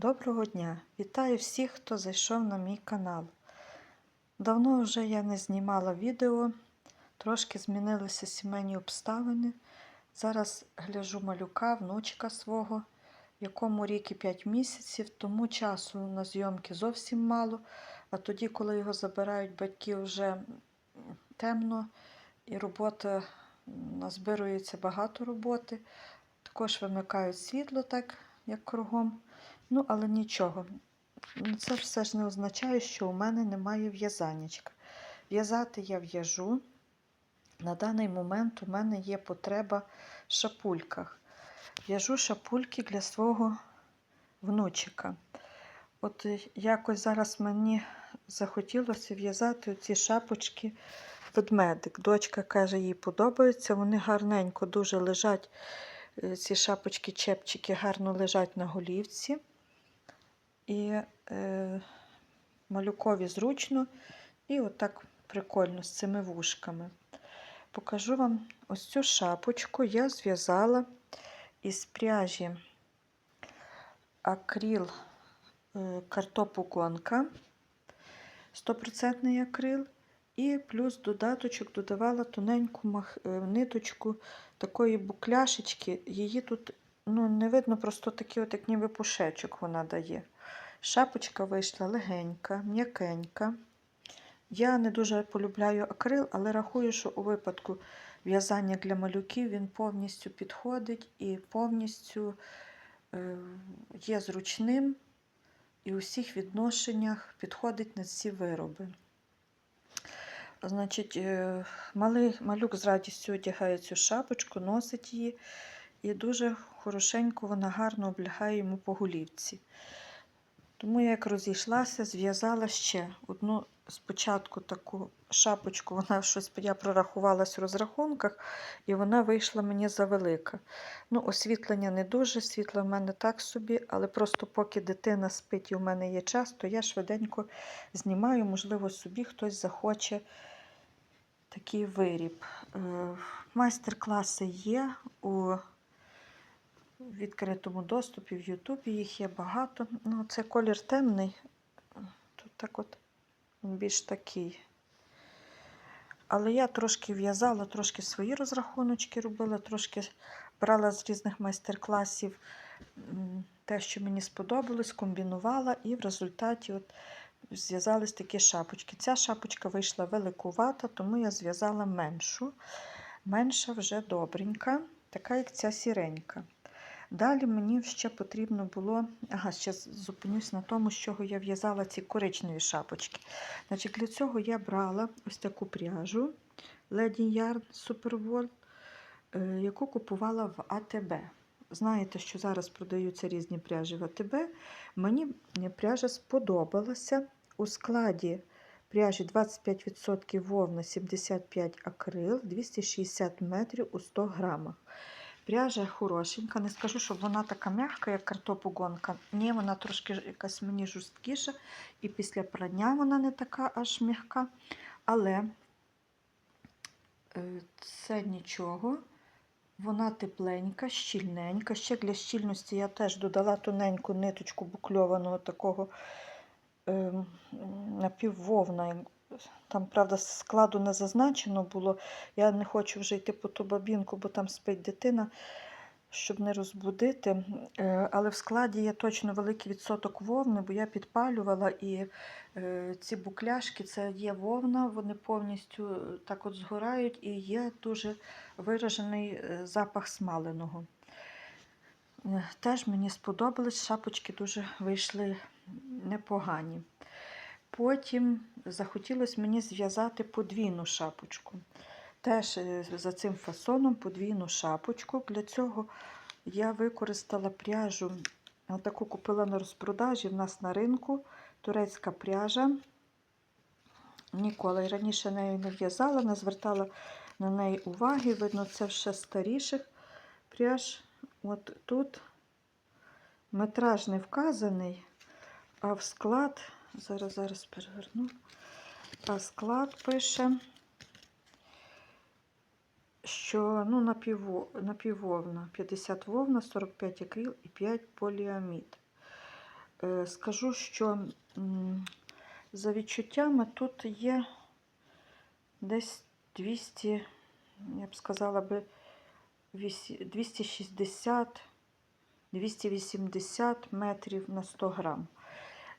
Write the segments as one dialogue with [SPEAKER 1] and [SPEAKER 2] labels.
[SPEAKER 1] Доброго дня! Вітаю всіх, хто зайшов на мій канал. Давно вже я не знімала відео, трошки змінилися сімейні обставини. Зараз гляжу малюка, внучка свого, якому рік і 5 місяців, тому часу на зйомки зовсім мало. А тоді, коли його забирають батьки, вже темно і робота назбирується багато роботи. Також вимикають світло, так як кругом. Ну, але нічого. Ну, Це все ж не означає, що у мене немає в'язанечка. В'язати я в'яжу. На даний момент у мене є потреба в шапульках. В'яжу шапульки для свого внучика. От якось зараз мені захотілося в'язати ці шапочки ведмедик. Дочка каже, їй подобаються. Вони гарненько дуже лежать. е, Ці шапочки-чепчики гарно лежать на голівці. І е, малюкові зручно, і отак прикольно з цими вушками. Покажу вам ось цю шапочку я зв'язала із пряжі акрил е, картопу гонка, 100% акрил. І плюс додаточок додавала тоненьку е, ниточку такої букляшечки. Її тут ну, не видно, просто такий от, як ніби пушечок вона дає. Шапочка вийшла легенька, м'якенька. Я не дуже полюбляю акрил, але рахую, що у випадку в'язання для малюків він повністю підходить і повністю е, є зручним і у всіх відношеннях підходить на ці вироби. Значить, е, малий, малюк з радістю одягає цю шапочку, носить її, і дуже хорошенько вона гарно облягає йому по голівці. Тому я як розійшлася, зв'язала ще одну спочатку таку шапочку, вона щось я прорахувалась в розрахунках, і вона вийшла мені завелика. Ну, освітлення не дуже, світло в мене так собі, але просто поки дитина спить і у мене є час, то я швиденько знімаю, можливо, собі хтось захоче такий виріб. Е, Майстер-класи є у відкритому доступі, в Ютубі їх є багато. Ну, це колір темний. Тут так от він більш такий. Але я трошки в'язала, трошки свої розрахуночки робила, трошки брала з різних майстер-класів те, що мені сподобалось, комбінувала, і в результаті от зв'язались такі шапочки. Ця шапочка вийшла великувата, тому я зв'язала меншу. Менша вже добренька, така як ця сіренька. Далі мені ще потрібно було, ага, ще зупинюсь на тому, з чого я в'язала ці коричневі шапочки. Значить, Для цього я брала ось таку пряжу Lady Yarn Superwool, е, яку купувала в АТБ. Знаєте, що зараз продаються різні пряжі в АТБ. Мені пряжа сподобалася. У складі пряжі 25% вовна, 75 акрил, 260 метрів у 100 грамах. Пряжа хорошенька. Не скажу, щоб вона така м'яка, як картопогонка. Ні, вона трошки якась мені жорсткіша. І після прання вона не така аж м'яка. Але е, це нічого. Вона тепленька, щільненька. Ще для щільності я теж додала тоненьку ниточку букльованого такого напіввовна. Там, правда, складу не зазначено було. Я не хочу вже йти по ту бабінку, бо там спить дитина, щоб не розбудити. Е, Але в складі є точно великий відсоток вовни, бо я підпалювала і е, ці букляшки це є вовна, вони повністю так от згорають і є дуже виражений е, запах смаленого. Е, Теж мені сподобались, шапочки дуже вийшли непогані. Потім захотілося мені зв'язати подвійну шапочку. Теж е, за цим фасоном подвійну шапочку. Для цього я використала пряжу, таку купила на розпродажі в нас на ринку турецька пряжа. Ніколи раніше нею не в'язала, не звертала на неї уваги. Видно, це ще старіших пряж. От тут метраж не вказаний, а в склад. Зараз, зараз переверну. А склад пише, що ну, напівво, напіввовна, 50 вовна, 45 акрил і 5 поліамід. Е, Скажу, що за відчуттями тут є десь 200, я б сказала би, вісі- 260 280 метрів на 100 грам.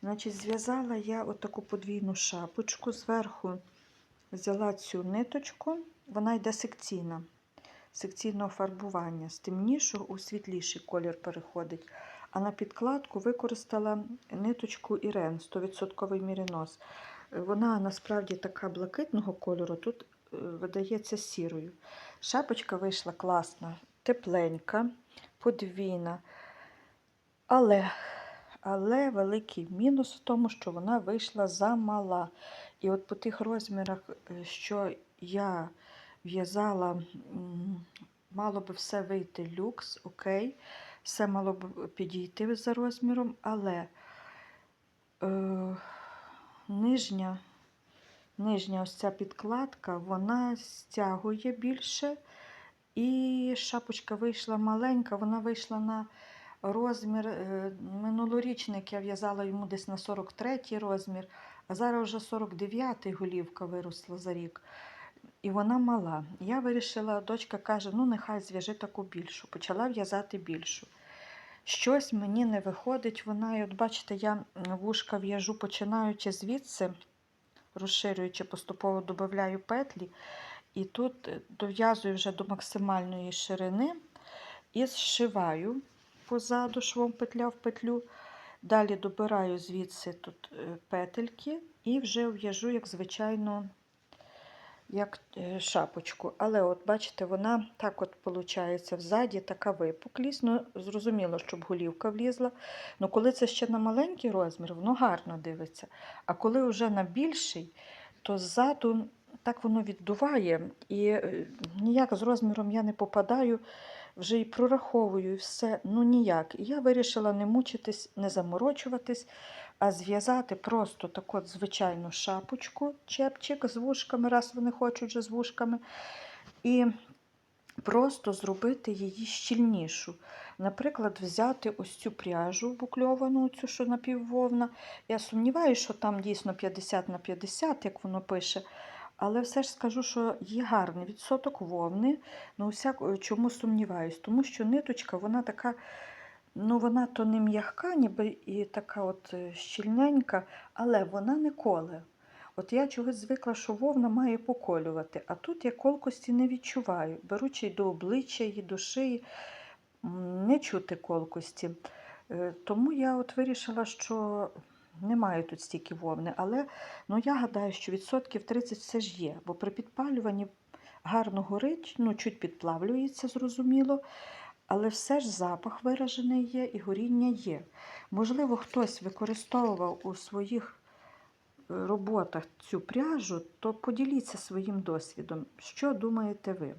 [SPEAKER 1] Значить, зв'язала я отаку подвійну шапочку. Зверху взяла цю ниточку, вона йде секційна, секційного фарбування. З темнішого у світліший колір переходить. А на підкладку використала ниточку Ірен 100% мірінос. Вона насправді така блакитного кольору, тут видається сірою. Шапочка вийшла класна, тепленька, подвійна. Але, але великий мінус в тому, що вона вийшла замала. І от по тих розмірах, е, що я в'язала, мало би все вийти люкс, окей. Все мало б підійти за розміром, але е, нижня, нижня ось ця підкладка, вона стягує більше. І шапочка вийшла маленька, вона вийшла на розмір е, минулорічник. Я в'язала йому десь на 43 розмір, а зараз вже 49 голівка виросла за рік. І вона мала. Я вирішила, дочка каже: ну нехай зв'яжи таку більшу. Почала в'язати більшу. Щось мені не виходить. Вона, і от бачите, я вушка в'яжу, починаючи звідси, розширюючи, поступово додаю петлі. І тут дов'язую вже до максимальної ширини і зшиваю позаду швом петля в петлю. Далі добираю звідси тут е, петельки і вже в'яжу, як звичайно, як е, шапочку. Але от бачите, вона так от виходить взаді, така випуклість. Ну, зрозуміло, щоб голівка влізла. Ну, коли це ще на маленький розмір, воно гарно дивиться. А коли вже на більший, то ззаду так воно віддуває, і е, ніяк з розміром я не попадаю, вже і прораховую, і все, ну ніяк. І я вирішила не мучитись, не заморочуватись, а зв'язати просто таку звичайну шапочку, чепчик з вушками, раз вони хочуть вже з вушками. І просто зробити її щільнішу. Наприклад, взяти ось цю пряжу букльовану, цю, що напіввовна. Я сумніваюся, що там дійсно 50 на 50, як воно пише. Але все ж скажу, що є гарний відсоток вовни. Ну, всяк, чому сумніваюсь? Тому що ниточка, вона така, ну вона то не м'ягка, ніби і така от е, щільненька, але вона не коле. От я чогось звикла, що вовна має поколювати, а тут я колкості не відчуваю. Беручи до обличчя, і до шиї, не чути колкості. Е, Тому я от вирішила, що немає тут стільки вовни, але ну, я гадаю, що відсотків 30 все ж є, бо при підпалюванні гарно горить, ну, чуть підплавлюється, зрозуміло, але все ж запах виражений є і горіння є. Можливо, хтось використовував у своїх е, роботах цю пряжу, то поділіться своїм досвідом. Що думаєте ви?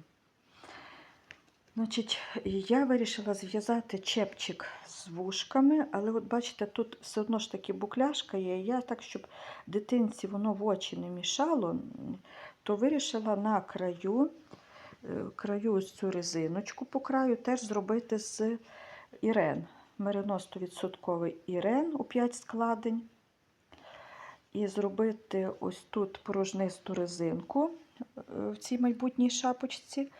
[SPEAKER 1] Значить, я вирішила зв'язати чепчик з вушками, але от бачите, тут все одно ж таки букляшка є. Я так, щоб дитинці воно в очі не мішало, то вирішила на краю, краю ось цю резиночку по краю теж зробити з ірен. Меринос 100% ірен у 5 складень. І зробити ось тут порожнисту резинку е, в цій майбутній шапочці.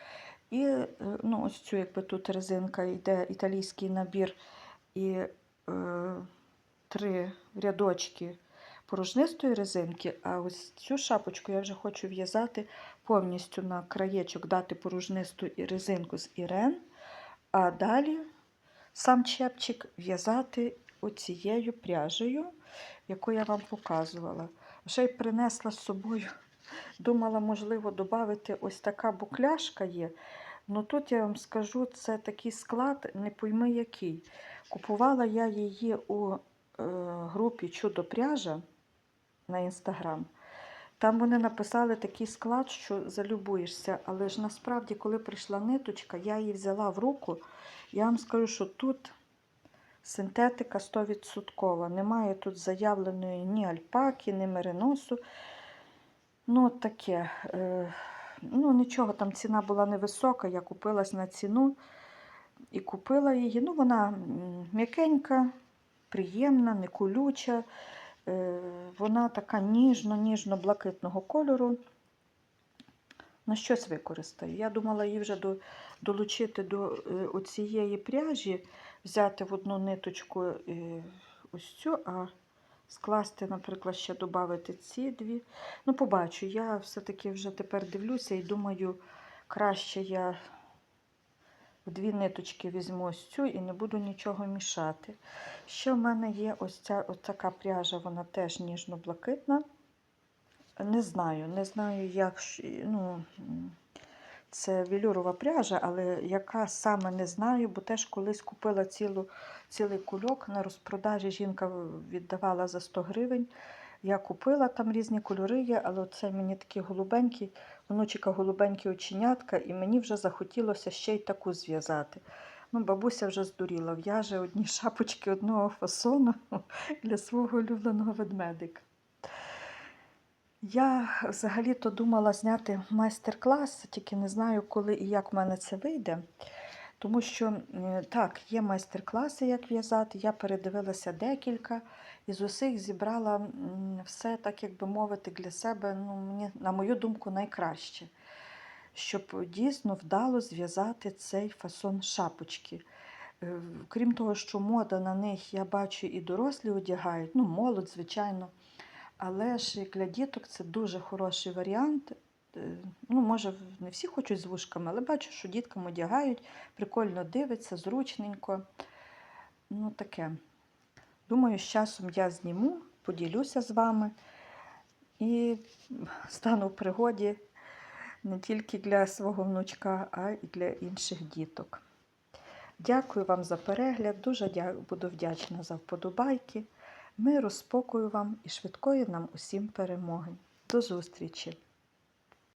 [SPEAKER 1] І е, ну, ось цю, якби тут резинка йде італійський набір і е, три рядочки порожнистої резинки, а ось цю шапочку я вже хочу в'язати повністю на краєчок, дати порожнисту резинку з ірен, а далі сам чепчик в'язати оцією пряжею, яку я вам показувала. Вже й принесла з собою. Думала, можливо, додати ось така букляшка є. Ну тут я вам скажу, це такий склад, не пойми який. Купувала я її у е, групі Чудо пряжа на інстаграм. Там вони написали такий склад, що залюбуєшся. Але ж насправді, коли прийшла ниточка, я її взяла в руку. Я вам скажу, що тут синтетика 100%. Немає тут заявленої ні альпаки, ні мериносу. Ну, от таке. Е, ну, нічого, там ціна була невисока, я купилась на ціну і купила її. Ну, вона м'якенька, приємна, не колюча. Е, Вона така ніжно-ніжно-блакитного кольору. На щось використаю. Я думала її вже до, долучити до е, оцієї пряжі, взяти в одну ниточку е, ось цю, а скласти, наприклад, ще додати ці дві. Ну, побачу, я все-таки вже тепер дивлюся і думаю, краще я дві ниточки візьму ось цю і не буду нічого мішати. Ще в мене є ось ця ось така пряжа, вона теж ніжно-блакитна. Не знаю, не знаю, як ну, це велюрова пряжа, але яка саме не знаю, бо теж колись купила цілу, цілий кульок на розпродажі. Жінка віддавала за 100 гривень. Я купила там різні кольори є, але це мені такі голубенькі, внучика голубенькі оченятка, і мені вже захотілося ще й таку зв'язати. Ну, бабуся вже здуріла, в'яже одні шапочки одного фасону для свого улюбленого ведмедика. Я взагалі-то думала зняти майстер-клас, тільки не знаю, коли і як в мене це вийде. Тому що так, є майстер-класи, як в'язати. Я передивилася декілька і з усіх зібрала все, так як би мовити, для себе, ну, мені, на мою думку, найкраще. Щоб дійсно вдало зв'язати цей фасон шапочки. Е, Крім того, що мода на них, я бачу, і дорослі одягають, ну, молодь, звичайно. Але ж для діток це дуже хороший варіант. Е, Ну, може, не всі хочуть з вушками, але бачу, що діткам одягають, прикольно дивиться, зручненько. Ну, таке. Думаю, з часом я зніму, поділюся з вами і стану в пригоді не тільки для свого внучка, а й для інших діток. Дякую вам за перегляд, дуже буду вдячна за вподобайки. Миру, спокою вам і швидкої нам усім перемоги. До зустрічі!